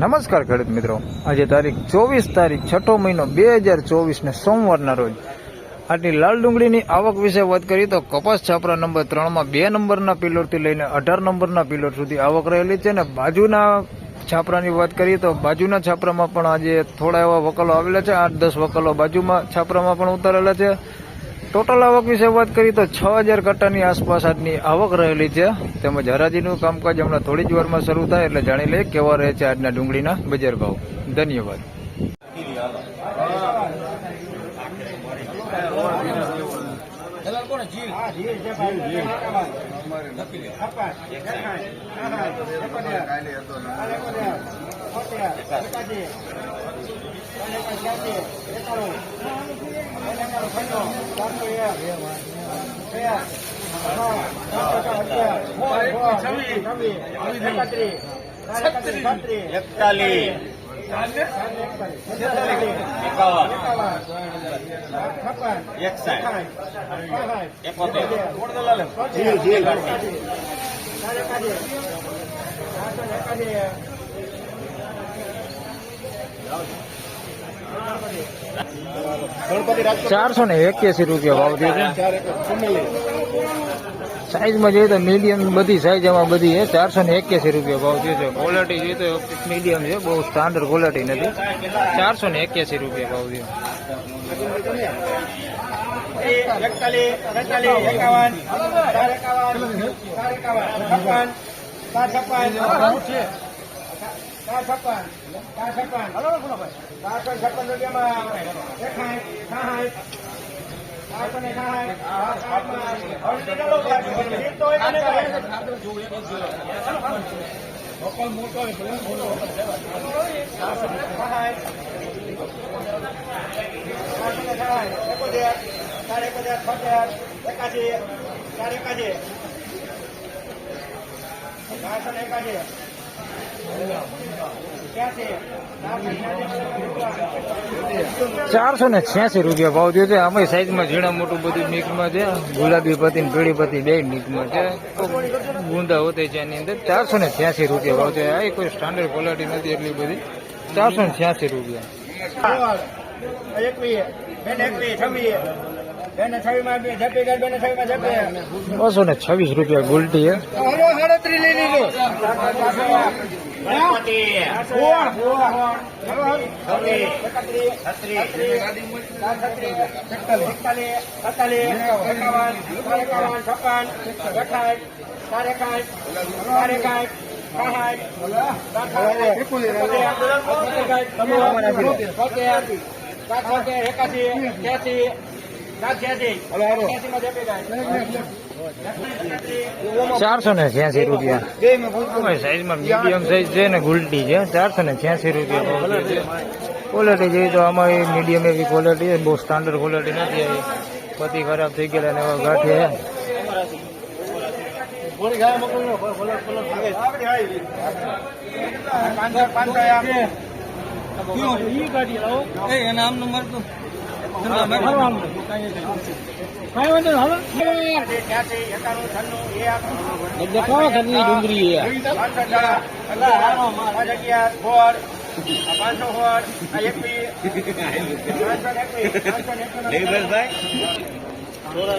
નમસ્કાર ખેડૂત મિત્રો. આજે તારીખ ચોવીસ તારીખ છઠ્ઠો મહિનો બે હજાર ચોવીસને સોમવારના રોજ. આટલી લાલ ડુંગળીની આવક વિશે વાત કરીએ તો કપાસ છાપરા નંબર ત્રણમાં બે નંબરના પિલોરથી લઈને અઢાર નંબરના પિલોર સુધી આવક રહેલી છે અને બાજુના છાપરાની વાત કરીએ તો બાજુના છાપરામાં પણ આજે થોડા એવા વકલો આવેલા છે. આઠ દસ વકલો બાજુમાં છાપરામાં પણ ઉતારેલા છે. ટોટલ આવક વિશે વાત કરીએ તો છ હજાર કટ્ટાની આસપાસ આજની આવક રહેલી છે. તેમજ હરાજીનું કામકાજ હમણાં થોડી જ વારમાં શરૂ થાય એટલે જાણી લઈએ કેવા રહે છે આજના ડુંગળીના બજાર ભાવ. ધન્યવાદ. એકતાલીસ એકાવન એકસાઠ એકોતેર ચારસો ને એક્યાસી રૂપિયા ભાવ થયો સાઈઝમાં જોઈએ તો મીડિયમ બધી સાઈઝ એમાં બધી છે. ચારસો ને એક્યાસી રૂપિયા ભાવ થયો છે. ક્વોલિટી જોઈએ તો મીડિયમ છે. બહુ સ્ટાન્ડર્ડ ક્વોલિટી નથી. ચારસો ને એક્યાસી રૂપિયા ભાવ થયો. ચાર છપ્પન ચાર છપ્પન ચાર છપ્પન ચાર છપ્પન ચારસો છપ્પન રૂપિયામાં એકાઠ સાઠ ચારસો ને ચાર એકોતેર છોતેર એકાશી ચાર એકાશી ચારસો ક્યાંથી ચારસો ને છ્યાસી રૂપિયા ભાવ થયો છે. અમે સાઈઝમાં ઝીણા મોટું બધું મિક્સમાં છે. ગુલાબી પતિ ને પીળી પતિ બે મિક્સમાં છે. બુંદા હોતે છે એની અંદર. ચારસો ને છ્યાસી રૂપિયા ભાવ છે. આ કોઈ સ્ટાન્ડર્ડ ક્વોલિટી નથી એટલી બધી. ચારસો ને છ્યાસી રૂપિયા. બસો ને છવ્વીસ રૂપિયા ગુલટી છે હલો સાડત્રીસ લઈ લીધો ચારસો ને છ્યાસી રૂપિયા. સાઈઝમાં મીડિયમ સાઈઝ છે ને ગુલટી છે. ચારસો ને છ્યાસી રૂપિયા ક્વોલિટી જોઈએ તો આમાં એ મીડિયમ એવી ક્વોલિટી છે. બહુ સ્ટાન્ડર્ડ ક્વોલિટી નથી આવી. પતિ ખરાબ થઈ ગયેલા ને એવા ગાંઠિયા પાંચસો પાંચસો એ નામ નંબર છન્નું ડુંગળી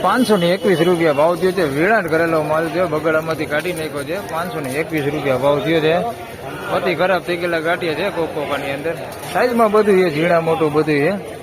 પાંચસો ને એકવીસ રૂપિયા ભાવ થયો છે. વેળાટ કરેલો માલ છે. બગડામાંથી કાઢી નાખ્યો છે. પાંચસો ને એકવીસ રૂપિયા ભાવ થયો છે. અતિ ખરાબ થઈ ગયેલા ગાંઠિયા છે કોકોકાની અંદર. સાઈઝમાં બધું છે. ઝીણા મોટું બધું છે.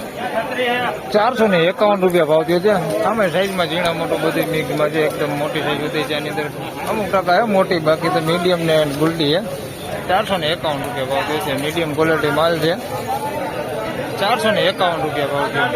ચારસો ને એકાવન રૂપિયા ભાવ થયો છે. આમે સાઈઝમાં ઝીણા મોટું બધી મિક્સમાં છે એકદમ મોટી સાઈઝ બધી છે, એની અંદર અમુક ટકા હે, મોટી, બાકી તો મીડિયમ ને ગુલટી હે. ચારસો ને એકાવન રૂપિયા ભાવ થયો છે. મીડિયમ ક્વોલિટી માલ છે. ચારસો ને એકાવન રૂપિયા ભાવ થયો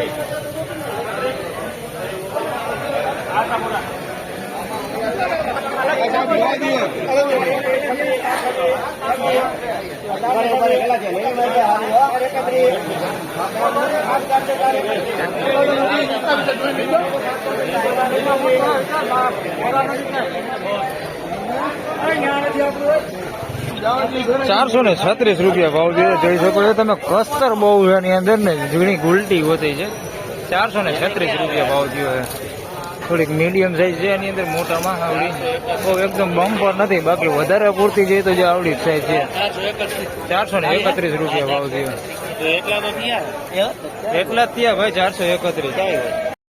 ચારસો ને છત્રીસ રૂપિયા ભાવ જોઈ શકો છો તમે કસ્તર બહુ છે એની અંદર ને, ઝીણી ગુલટી હોતી છે. ચારસો ને છત્રીસ રૂપિયા ભાવ થયો છે. થોડીક મીડિયમ સાઈઝ છે એની અંદર, મોટામાં આવડી. બહુ એકદમ બમ્પર નથી, બાકી વધારે પૂરતી જોઈએ તો જે આવડી સાઈઝ છે. ચારસો ને એકત્રીસ રૂપિયા ભાવ થયો એટલા તો થયા. એટલા જ થયા ભાઈ ચારસો એકત્રીસ.